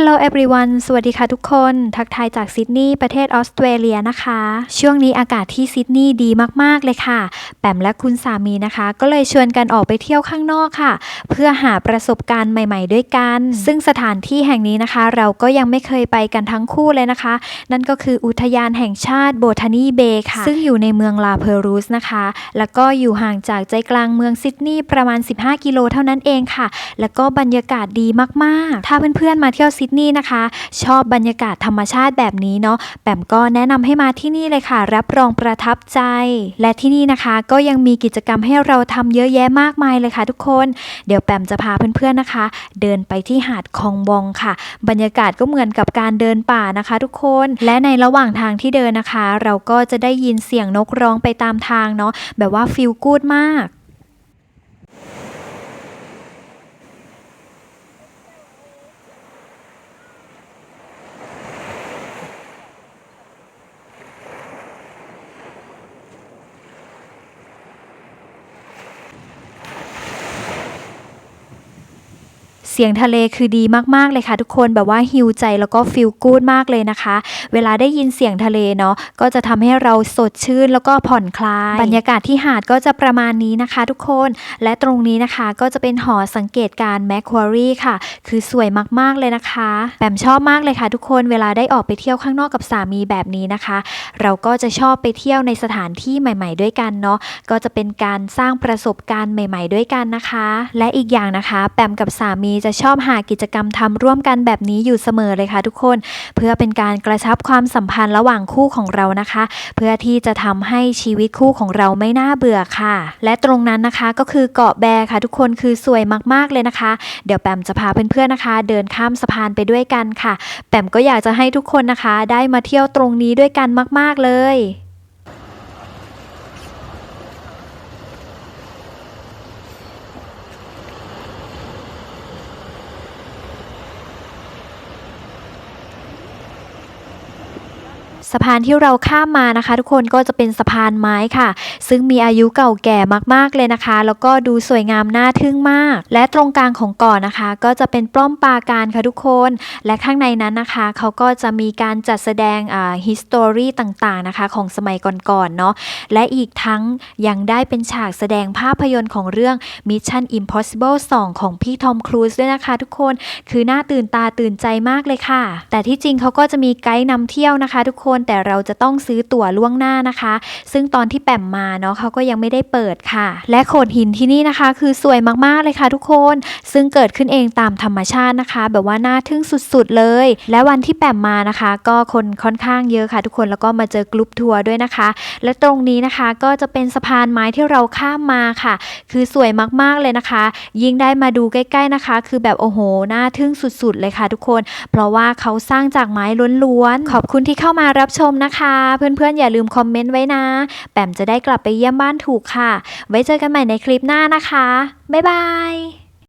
Hello everyone สวัสดีค่ะทุกคน ทักทายจากซิดนีย์ประเทศออสเตรเลียนะคะ ช่วงนี้อากาศที่ซิดนีย์ดีมากๆเลยค่ะ แปมและคุณสามีนะคะ ก็เลยชวนกันออกไปเที่ยวข้างนอกค่ะ เพื่อหาประสบการณ์ใหม่ ๆ ด้วยกัน ซึ่งสถานที่แห่งนี้นะคะ เราก็ยังไม่เคยไปกันทั้งคู่เลยนะคะ นั่นก็คืออุทยานแห่งชาติโบทานีเบย์ค่ะ ซึ่งอยู่ในเมืองลาเพรูสนะคะ แล้วก็อยู่ห่างจากใจกลางเมืองซิดนีย์ประมาณ 15 กิโลเท่านั้นเองค่ะ แล้วก็บรรยากาศดีมากๆ ถ้าเพื่อนๆมาเที่ยวซิดนีย์นะคะ ชอบบรรยากาศธรรมชาติแบบนี้เนาะแปมก็แนะนำให้มาที่นี่เลยค่ะ รับรองประทับใจ และที่นี่นะคะก็ยังมีกิจกรรมให้เราทำเยอะแยะมากมายเลยค่ะ ทุกคนเดี๋ยวแปมจะพาเพื่อนๆนะคะ เดินไปที่หาดคองบองค่ะ บรรยากาศก็เหมือนกับการเดินป่านะคะ ทุกคนและในระหว่างทางที่เดินนะคะ เราก็จะได้ยินเสียงนกร้องไปตามทางเนาะแบบว่าฟิลกูดมาก เสียงทะเลคือดีมากๆเลยค่ะ ทุกคนแบบว่าฮิวใจแล้วก็ฟิลกูดมากเลยนะคะ เวลาได้ยินเสียงทะเลเนาะก็จะทำให้เราสดชื่นแล้วก็ผ่อนคลาย บรรยากาศที่หาดก็จะประมาณนี้นะคะ ทุกคนและตรงนี้นะคะก็จะเป็นหอสังเกตการแมคควารีค่ะ คือสวยมากๆเลยนะคะแปมชอบมากเลยค่ะ ทุกคนเวลาได้ออกไปเที่ยวข้างนอกกับสามีแบบนี้นะคะ เราก็จะชอบไปเที่ยวในสถานที่ใหม่ ๆ ด้วยกันเนาะก็จะเป็นการสร้างประสบการณ์ใหม่ ๆ ด้วยกันนะคะ และอีกอย่างนะคะแปมกับสามีจะชอบหากิจกรรมทำร่วมกันแบบนี้อยู่เสมอเลยค่ะทุกคน เพื่อเป็นการกระชับความสัมพันธ์ระหว่างคู่ของเรานะคะ เพื่อที่จะทำให้ชีวิตคู่ของเราไม่น่าเบื่อค่ะ และตรงนั้นนะคะก็คือเกาะแบค่ะทุกคนคือสวยมากๆเลยนะคะ เดี๋ยวแปมจะพาเพื่อนๆนะคะ เดินข้ามสะพานไปด้วยกันค่ะ แปมก็อยากจะให้ทุกคนนะคะ ได้มาเที่ยวตรงนี้ด้วยกันมาก ๆเลย สะพานที่เราข้ามมานะคะ ทุกคนก็จะเป็นสะพานไม้ค่ะ ซึ่งมีอายุเก่าแก่มากๆเลยนะคะ แล้วก็ดูสวยงามน่าทึ่งมาก และตรงกลางของเก่อนนะคะ ก็จะเป็นปล้อมปราการค่ะทุกคน และข้างในนั้นนะคะ เขาก็จะมีการจัดแสดงอ่า history ต่างๆนะคะ ของสมัยก่อนๆเนาะและอีกทั้งยังได้เป็นฉากแสดงภาพยนตร์ของเรื่อง Mission Impossible 2 ของพี่ทอมครูซด้วยนะคะ ทุกคนคือน่าตื่นตาตื่นใจมากเลยค่ะ แต่ที่จริงเขาก็จะมีไกด์นำเที่ยวนะคะ ทุกคนแต่เราจะต้องซื้อตั๋วล่วงหน้านะคะ ซึ่งตอนที่แปมมาเนาะเขาก็ยังไม่ได้เปิดค่ะ และโขดหินที่นี่นะคะ คือสวยมากๆเลยค่ะทุกคน ซึ่งเกิดขึ้นเองตามธรรมชาตินะคะ แบบว่าน่าทึ่งสุดๆเลย และวันที่แปมมานะคะ ก็คนค่อนข้างเยอะค่ะ ทุกคนแล้วก็มาเจอกลุ่มทัวร์ด้วยนะคะ และตรงนี้นะคะก็จะเป็นสะพานไม้ที่เราข้ามมาค่ะ คือสวยมากๆเลยนะคะ ยิ่งได้มาดูใกล้ ๆนะคะ คือแบบโอ้โหน่าทึ่งสุดๆเลยค่ะ ทุกคน เพราะว่าเขาสร้างจากไม้ล้วนๆขอบคุณที่เข้ามารับรับชมนะคะ เพื่อนๆอย่าลืมคอมเมนต์ไว้นะ แปมจะได้กลับไปเยี่ยมบ้านถูกค่ะ ไว้เจอกันใหม่ในคลิปหน้านะคะ บ๊ายบาย